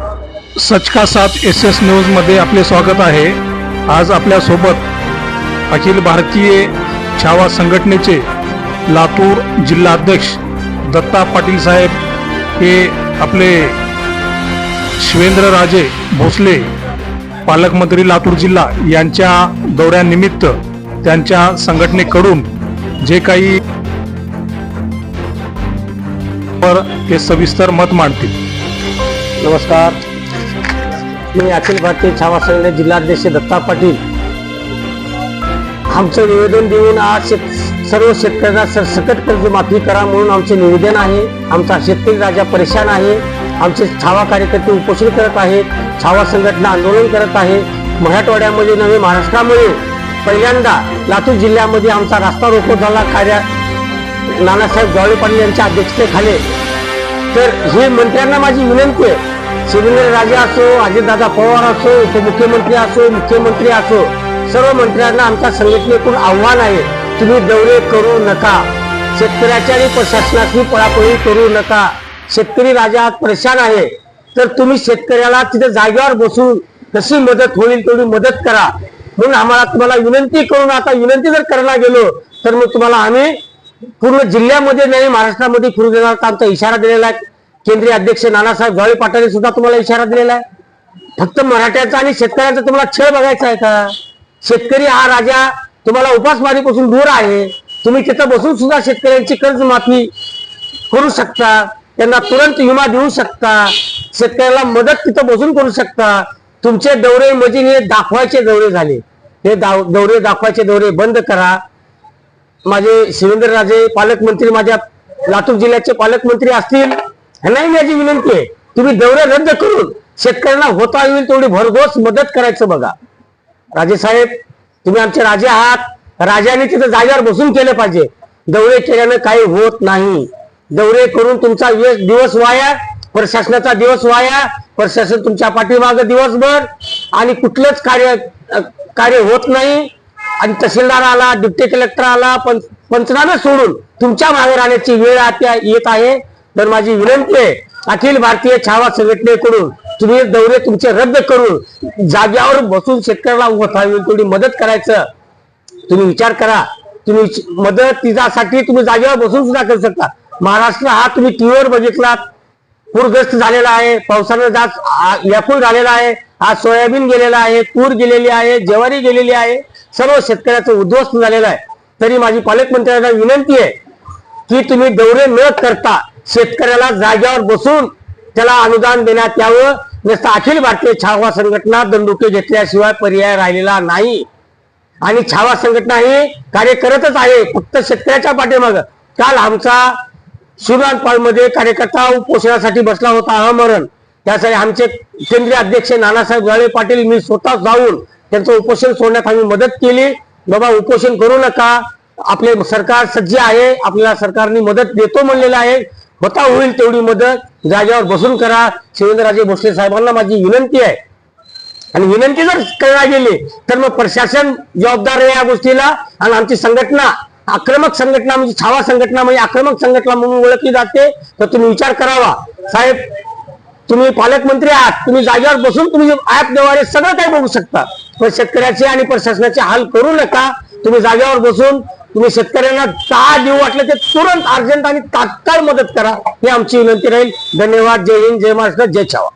सचका सात S S न्यूजमध्ये आपले स्वागत आहे. आज आपल्यासोबत अखिल भारतीय छावा संघटनेचे लातूर जिल्हाध्यक्ष दत्ता पाटील साहेब हे आपले शिवेंद्रराजे भोसले पालकमंत्री लातूर जिल्हा यांच्या दौऱ्यानिमित्त त्यांच्या संघटनेकडून जे काही पर ते सविस्तर मत मांडतील. नमस्कार. मी अखिल भारतीय छावा संघटने जिल्हाध्यक्ष दत्ता पाटील. आमचं निवेदन देऊन आज शेत सर्व शेतकऱ्यांना सरसकट कर्ज माफी करा म्हणून आमचे निवेदन आहे. आमचा शेतकरी राजा परेशान आहे. आमचे छावा कार्यकर्ते उपोषण करत आहेत. छावा संघटना आंदोलन करत आहे. मराठवाड्यामध्ये नव्हे महाराष्ट्रामध्ये. पहिल्यांदा लातूर जिल्ह्यामध्ये आमचा रास्ता रोको झाला. कार्य नानासाहेब जावळे पाटील यांच्या अध्यक्षतेखाली तर हे मंत्र्यांना माझी विनंती आहे. शिवेंद्र राजे असो अजितदादा पवार असो उपमुख्यमंत्री असो मुख्यमंत्री असो सर्व मंत्र्यांना आमच्या संघटनेकडून आव्हान आहे तुम्ही दौरे करू नका. शेतकऱ्याच्या आणि प्रशासनाची पळापळी करू नका. शेतकरी राजा आज परेशान आहे. तर तुम्ही शेतकऱ्याला तिथे जागेवर बसून कशी मदत होईल तेवढी मदत करा. म्हणून आम्हाला तुम्हाला विनंती करून आता विनंती जर करायला गेलो तर मग तुम्हाला आम्ही पूर्ण जिल्ह्यामध्ये नाही महाराष्ट्रामध्ये फिरू देणार तर आमचा इशारा दिलेला आहे. केंद्रीय अध्यक्ष नानासाहेब जावळे पाटील सुद्धा तुम्हाला इशारा दिलेला आहे. फक्त मराठ्याचा आणि शेतकऱ्यांचा तुम्हाला छळ बघायचा आहे का? शेतकरी हा राजा तुम्हाला उपासमारीपासून दूर आहे. तुम्ही तिथं बसून सुद्धा शेतकऱ्यांची कर्जमाफी करू शकता. त्यांना तुरंत विमा देऊ शकता. शेतकऱ्याला मदत तिथं बसून करू शकता. तुमचे दौरे म्हणजे हे दाखवायचे दौरे झाले. हे दाव- दौरे दाखवायचे दौरे बंद करा. माझे शिवेंद्र राजे पालकमंत्री माझ्या लातूर जिल्ह्याचे पालकमंत्री असतील. नाही माझी विनंती आहे. तुम्ही दौरे रद्द करून शेतकऱ्यांना होता येईल तेवढी भरघोस मदत करायचं बघा. राजे साहेब तुम्ही आमचे राजे आहात. राजाने तिथं जागेवर बसून केलं पाहिजे. दौरे केल्यानं काही होत नाही. दौरे करून तुमचा दिवस वाया प्रशासनाचा दिवस वाया प्रशासन तुमच्या पाठीमाग दिवसभर आणि कुठलंच कार्य कार्य होत नाही. आणि तहसीलदार आला डिप्टी कलेक्टर आला पंच पंचनामे सोडून तुमच्या मागे राहण्याची वेळ आता येत आहे. तर माझी विनंती आहे अखिल भारतीय छावा संघटनेकडून तुम्ही दौरे तुमचे रद्द करून जाग्यावर बसून शेतकऱ्याला उभा थोडी मदत करायचं. तुम्ही विचार करा. तुम्ही मदत तिच्यासाठी तुम्ही जागेवर बसून सुद्धा करू शकता. महाराष्ट्र हा तुम्ही टीव्हीवर बघितलात. पूरग्रस्त झालेला आहे. पावसानं जास्त व्याकुळ झालेला आहे. आज सोयाबीन गेलेला आहे तूर गेलेली आहे ज्वारी गेलेली आहे. सर्व शेतकऱ्याचं उद्ध्वस्त झालेलं आहे. तरी माझी पालकमंत्र्यांना विनंती आहे की तुम्ही दौरे न करता शेतकऱ्याला जाग्यावर बसून त्याला अनुदान देण्यात यावं. जसं अखिल भारतीय छावा संघटना दंडुके घेतल्याशिवाय पर्याय राहिलेला नाही. आणि छावा संघटना ही कार्य करतच आहे. फक्त शेतकऱ्याच्या पाठीमाग. काल आमचा शिवरानपाल मध्ये कार्यकर्ता उपोषणासाठी बसला होता अमरण त्यासाठी आमचे केंद्रीय अध्यक्ष नानासाहेब गाळे पाटील मी स्वतः जाऊन त्यांचं उपोषण सोडण्यात आम्ही मदत केली. बाबा उपोषण करू नका. आपले सरकार सज्ज आहे. आपल्याला सरकारने मदत देतो म्हणलेलं आहे. बता होईल तेवढी मदत. जागेवर बसून करा. शिवेंद्रराजे भोसले साहेबांना माझी विनंती आहे. आणि विनंती जर करण्यात गेली तर मग प्रशासन जबाबदार आहे या गोष्टीला. आणि आमची संघटना आक्रमक संघटना म्हणजे छावा संघटना म्हणजे आक्रमक संघटना म्हणून ओळखली जाते. तर तुम्ही विचार करावा. साहेब तुम्ही पालकमंत्री आहात. तुम्ही जागेवर बसून तुम्ही ऍपद्वारे सगळं काही बघू शकता. पण शेतकऱ्याचे आणि प्रशासनाचे हाल करू नका. तुम्ही जागेवर बसून तुम्ही शेतकऱ्यांना का देऊ वाटलं ते तुरंत अर्जंट आणि तात्काळ मदत करा. ही आमची विनंती राहील. धन्यवाद. जय हिंद. जय महाराष्ट्र. जय छावा.